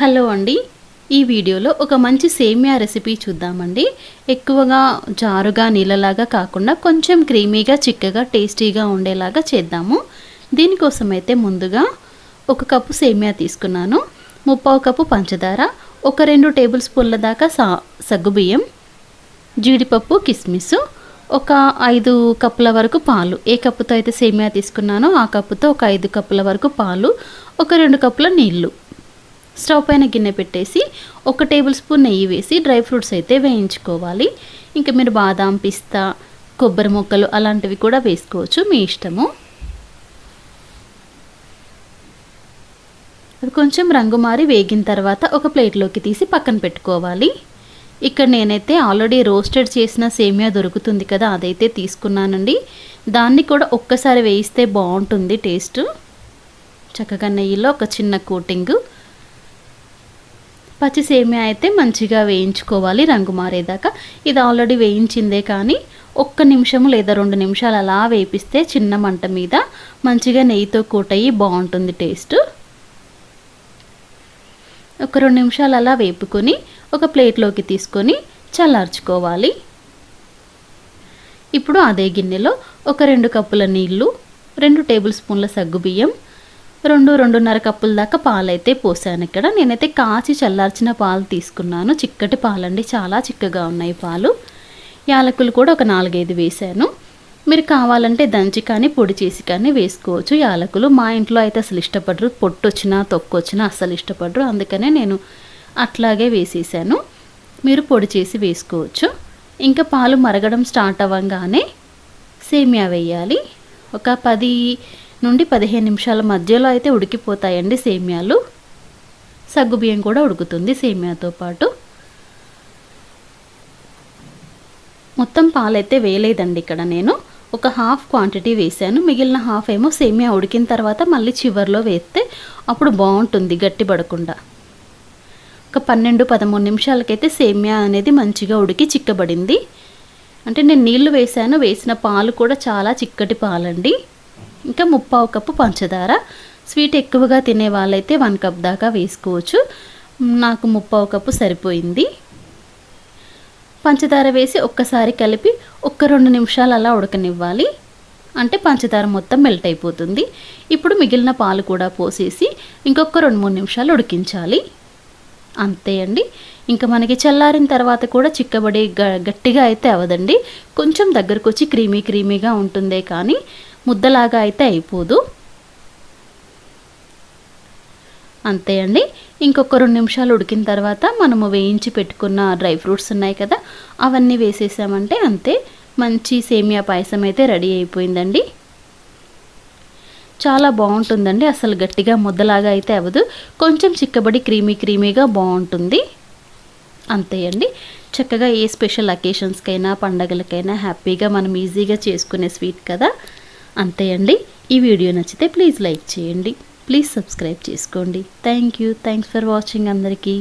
Hello అండి. ఈ వీడియోలో ఒక మంచి సేమియా రెసిపీ చూద్దామండి. ఎక్కువగా జారుగా నీళ్ళలాగా కాకుండా కొంచెం క్రీమీగా చిక్కగా టేస్టీగా ఉండేలాగా చేద్దాము. దీనికోసం అయితే ముందుగా ఒక కప్పు సేమియా తీసుకున్నాను. ముప్పావు కప్పు పంచదార ఒక రెండు టేబుల్ స్పూన్ల దాకా సా సగ్గుబియ్యం జీడిపప్పు కిస్మిస్ ఒక ఐదు కప్పుల వరకు పాలు. ఏ కప్పుతో అయితే సేమియా తీసుకున్నానో ఆ కప్పుతో ఒక ఐదు కప్పుల వరకు పాలు ఒక రెండు కప్పుల నీళ్ళు. స్టవ్ పైన గిన్నె పెట్టేసి ఒక టేబుల్ స్పూన్ నెయ్యి వేసి డ్రై ఫ్రూట్స్ అయితే వేయించుకోవాలి. ఇంకా మీరు బాదాం పిస్తా కొబ్బరి ముక్కలు అలాంటివి కూడా వేసుకోవచ్చు మీ ఇష్టము. అవి కొంచెం రంగు మారి వేగిన తర్వాత ఒక ప్లేట్లోకి తీసి పక్కన పెట్టుకోవాలి. ఇక్కడ నేనైతే ఆల్రెడీ రోస్టెడ్ చేసిన సేమియా దొరుకుతుంది కదా అదైతే తీసుకున్నానండి. దాన్ని కూడా ఒక్కసారి వేయిస్తే బాగుంటుంది టేస్ట్. చక్కగా నెయ్యిలో ఒక చిన్న కోటింగు పచ్చి సేమియా అయితే మంచిగా వేయించుకోవాలి రంగు మారేదాకా. ఇది ఆల్రెడీ వేయించిందే కానీ ఒక్క నిమిషం లేదా రెండు నిమిషాలు అలా వేపిస్తే చిన్న మంట మీద మంచిగా నెయ్యితో కూటయ్యి బాగుంటుంది టేస్ట్. ఒక రెండు నిమిషాలు అలా వేపుకొని ఒక ప్లేట్లోకి తీసుకొని చల్లార్చుకోవాలి. ఇప్పుడు అదే గిన్నెలో ఒక రెండు కప్పుల నీళ్ళు రెండు టేబుల్ స్పూన్ల సగ్గుబియ్యం రెండు రెండున్నర కప్పుల దాకా పాలైతే పోసాను ఇక్కడ. నేనైతే కాచి చల్లార్చిన పాలు తీసుకున్నాను. చిక్కటి పాలండి. చాలా చిక్కగా ఉన్నాయి పాలు. యాలకులు కూడా ఒక నాలుగైదు వేశాను మీరు కావాలంటే దంచి కానీ పొడి చేసి కానీ వేసుకోవచ్చు యాలకులు. మా ఇంట్లో అయితే అసలు ఇష్టపడరు. పొట్టు వచ్చినా తొక్కు వచ్చినా అస్సలు ఇష్టపడరు. అందుకనే నేను అట్లాగే వేసేసాను. మీరు పొడి చేసి వేసుకోవచ్చు. ఇంకా పాలు మరగడం స్టార్ట్ అవ్వగానే సేమియా వేయాలి. ఒక పది నుండి పదిహేను నిమిషాల మధ్యలో అయితే ఉడికిపోతాయండి సేమియాలు. సగ్గుబియ్యం కూడా ఉడుకుతుంది సేమియాతో పాటు. మొత్తం పాలైతే వేయలేదండి ఇక్కడ నేను. ఒక హాఫ్ క్వాంటిటీ వేసాను మిగిలిన హాఫ్ ఏమో సేమియా ఉడికిన తర్వాత మళ్ళీ చివర్లో వేస్తే అప్పుడు బాగుంటుంది గట్టిపడకుండా ఒక పన్నెండు పదమూడు నిమిషాలకైతే సేమియా అనేది మంచిగా ఉడికి చిక్కబడింది. అంటే నేను నీళ్ళు వేసాను వేసిన పాలు కూడా చాలా చిక్కటి పాలండి. ఇంకా ముప్పావు కప్పు పంచదార. స్వీట్ ఎక్కువగా తినే వాళ్ళైతే వన్ కప్ దాకా వేసుకోవచ్చు. నాకు ముప్పావు కప్పు సరిపోయింది. పంచదార వేసి ఒక్కసారి కలిపి ఒక్క రెండు నిమిషాలు అలా ఉడకనివ్వాలి. అంటే పంచదార మొత్తం మెల్ట్ అయిపోతుంది. ఇప్పుడు మిగిలిన పాలు కూడా పోసేసి ఇంకొక రెండు మూడు నిమిషాలు ఉడికించాలి. అంతే అండి. ఇంకా మనకి చల్లారిన తర్వాత కూడా చిక్కబడి గట్టిగా అయితే అవదండి. కొంచెం దగ్గరకు వచ్చి క్రీమీ క్రీమీగా ఉంటుందే కానీ ముద్దలాగా అయితే అయిపోదు. అంతే అండి. ఇంకొక రెండు నిమిషాలు ఉడికిన తర్వాత మనము వేయించి పెట్టుకున్న డ్రై ఫ్రూట్స్ ఉన్నాయి కదా అవన్నీ వేసేసామంటే అంతే. మంచి సేమియా పాయసం అయితే రెడీ అయిపోయిందండి. చాలా బాగుంటుందండి. అసలు గట్టిగా ముద్దలాగా అయితే అవ్వదు. కొంచెం చిక్కబడి క్రీమీ క్రీమీగా బాగుంటుంది. అంతే అండి. చక్కగా ఏ స్పెషల్ అకేషన్స్కైనా పండగలకైనా హ్యాపీగా మనం ఈజీగా చేసుకునే స్వీట్ కదా. అంతే అండి. ఈ వీడియో నచ్చితే ప్లీజ్ లైక్ చేయండి. ప్లీజ్ సబ్స్క్రైబ్ చేసుకోండి. Thank you. Thanks for watching అందరికీ.